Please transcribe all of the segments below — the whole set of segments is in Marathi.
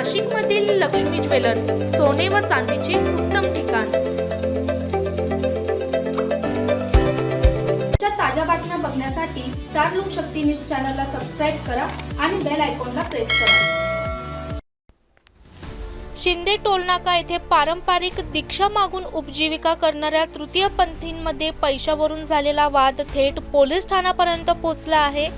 नाशिकमधील लक्ष्मी ज्वेलर्स सोने व चांदीचे उत्तम ठिकाण. ताज्या बातम्या बघण्यासाठी स्टार लोक शक्ती न्यूज चॅनलला सबस्क्राईब करा आणि बेल आयकॉनला प्रेस करा. शिंदे टोलनाका येथे पारंपरिक दीक्षा मागून उपजीविका करणाऱ्या तृतीय पंथींमध्ये पैशावरून झालेला वाद थेट पोलीस ठाण्यापर्यंत पोहोचला आहे.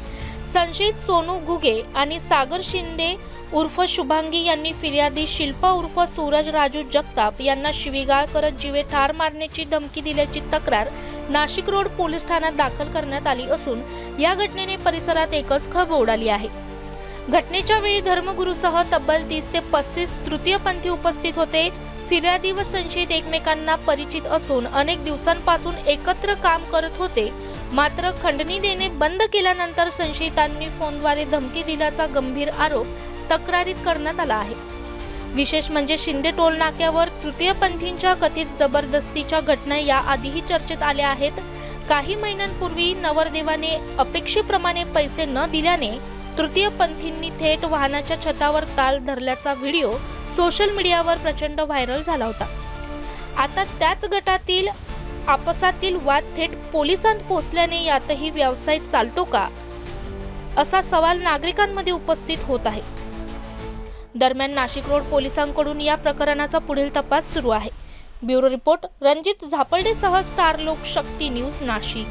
संशयित सोनू घुगे आणि सागर शिंदे उर्फ शुभांगी यांनी फिर्यादी शिल्पा उर्फ सूरज राजू जगताप यांना शिवीगाळ करत जीवे ठार मारण्याची धमकी दिल्याची तक्रार नाशिक रोड पोलीस ठाण्यात दाखल करण्यात आली असून या घटनेने परिसरात एकच खब उडाली आहे. घटनेच्या वेळी धर्मगुरूसह तब्बल तीस ते पस्तीस तृतीयपंथी उपस्थित होते. फिर्यादी व संशयित एकमेकांना परिचित असून अनेक दिवसांपासून एकत्र काम करत होते. मात्र खंडणी देणे बंद केल्यानंतर संशयितांनी फोनद्वारे धमकी दिल्याचा गंभीर आरोप तक्रारीत करण्यात आला आहे. विशेष म्हणजे शिंदे टोल नाक्यावर तृतीयपंथींच्या कथित जबरदस्तीच्या घटना याआधीही चर्चेत आल्या आहेत. काही महिन्यांपूर्वी नवरदेवाने अपेक्षेप्रमाणे पैसे न दिल्याने तृतीयपंथींनी थेट वाहनाच्या छतावर ताल धरल्याचा व्हिडिओ सोशल मीडियावर प्रचंड व्हायरल झाला होता. आता त्याच गटातील आपसातील वाद थेट पोलिसांत पोहोचल्याने यातही व्यवसाय चालतो का? असा सवाल नागरिकांमध्ये उपस्थित होत आहे. दरम्यान नाशिक रोड पोलिसांकडून या प्रकरणाचा पुढील तपास सुरू आहे. ब्युरो रिपोर्ट रणजित झापर्डेसह स्टार लोक शक्ती न्यूज नाशिक.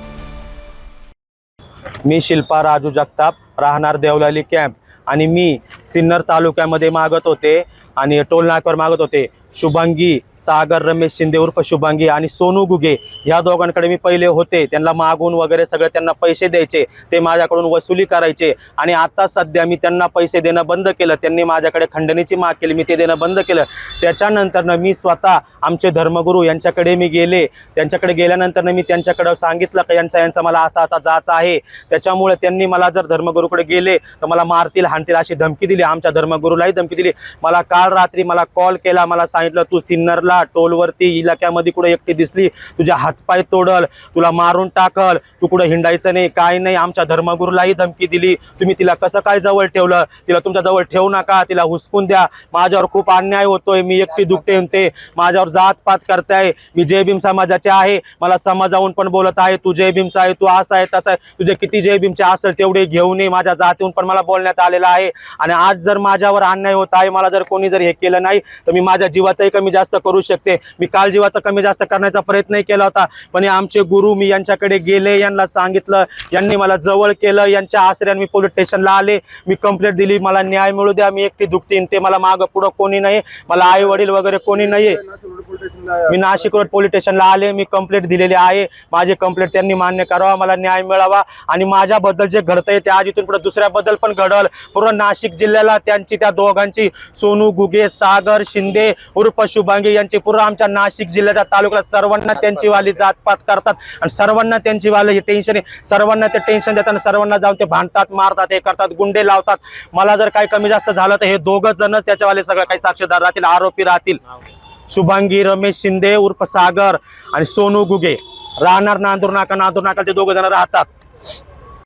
मी शिल्पा राजू जगताप राहणार देवलाली कॅम्प आणि मी सिन्नर तालुक्यामध्ये मागत होते आणि टोल नाक्यावर मागत होते. शुभांगी सागर रमेश शिंदे उर्फ शुभांगी आणि सोनू गुगे ह्या दोघांकडे मी पहिले होते. त्यांना मागून वगैरे सगळे त्यांना पैसे द्यायचे ते माझ्याकडून वसुली करायचे आणि आता सध्या मी त्यांना पैसे देणं बंद केलं. त्यांनी माझ्याकडे खंडणीची माग केली मी ते देणं बंद केलं. त्याच्यानंतरनं मी स्वतः आमचे धर्मगुरू यांच्याकडे मी गेले. त्यांच्याकडे गेल्यानंतरनं मी त्यांच्याकडं सांगितलं का यांचा यांचा मला असा असा जायचा आहे. त्याच्यामुळे त्यांनी मला जर धर्मगुरूकडे गेले तर मला मारतील हाणतील अशी धमकी दिली. आमच्या धर्मगुरूलाही धमकी दिली. मला काल रात्री मला कॉल केला मला सांगितलं तू सिन्नरला टोलवरती इलाक्यामध्ये कुठे एकटी दिसली तुझ्या हातपाय तोडल तुला मारून टाकल तू कुठं हिंडायचं नाही काय नाही आमच्या धर्मगुरूलाही धमकी दिली तुम्ही तिला कसं काय जवळ ठेवलं तिला तुमच्या जवळ ठेवू नका तिला हुसकून द्या माझ्यावर खूप अन्याय होतोय मी एकटी दुखते म्हणते माझ्यावर जातपात करताय मी जय भीम समाजाचे आहे मला समाजाहून पण बोलत आहे तू जय भीमचा आहे तू असा आहे तसा आहे तुझे किती जय भीमचे असेल तेवढे घेऊन ये माझ्या जातीहून पण मला बोलण्यात आलेलं आहे आणि आज जर माझ्यावर अन्याय होत आहे मला जर कोणी जर हे केलं नाही तर मी माझ्या जीवा जीवाचाही कमी जास्त करू शकते. मी काल जीवाचा कमी जास्त करण्याचा प्रयत्नही केला होता. पण आमचे गुरु मी यांच्याकडे गेले यांना सांगितलं यांनी मला जवळ केलं यांच्या आश्रयाने मी पोलीस स्टेशनला आले. मी कंप्लेंट दिली मला न्याय मिळू द्या मी एकटी दुखतीन ते मला मागं पुढं कोणी नाही. मला आई वडील वगैरे कोणी नाहीये मी नाशिक रोड पोलीस स्टेशनला आले मी कंप्लेंट दिलेली आहे. माझी कंप्लेंट त्यांनी मान्य करावा मला न्याय मिळावा. आणि माझ्याबद्दल जे घडतंय ते आज इथून पुढे दुसऱ्याबद्दल पण घडल. पूर्ण नाशिक जिल्ह्याला त्यांची त्या दोघांची सोनू गुगे सागर शिंदे उर्फ शुभांगी यांची पूर्ण आमच्या नाशिक जिल्ह्याच्या तालुक्याला सर्वांना त्यांची वाली जातपात करतात. आणि सर्वांना त्यांची वाली हे टेन्शन आहे सर्वांना ते टेन्शन देतात आणि सर्वांना जाऊन ते भांडतात मारतात हे करतात गुंडे लावतात. मला जर काही कमी जास्त झालं तर हे दोघं जणच त्याच्यावाले सगळं काही साक्षीदार राहतील आरोपी राहतील. शुभांगी रमेश शिंदे उर्फ सागर आणि सोनू गुगे. राहणार नांदूर नाका नांदूर नाका ते दोघं जण राहतात.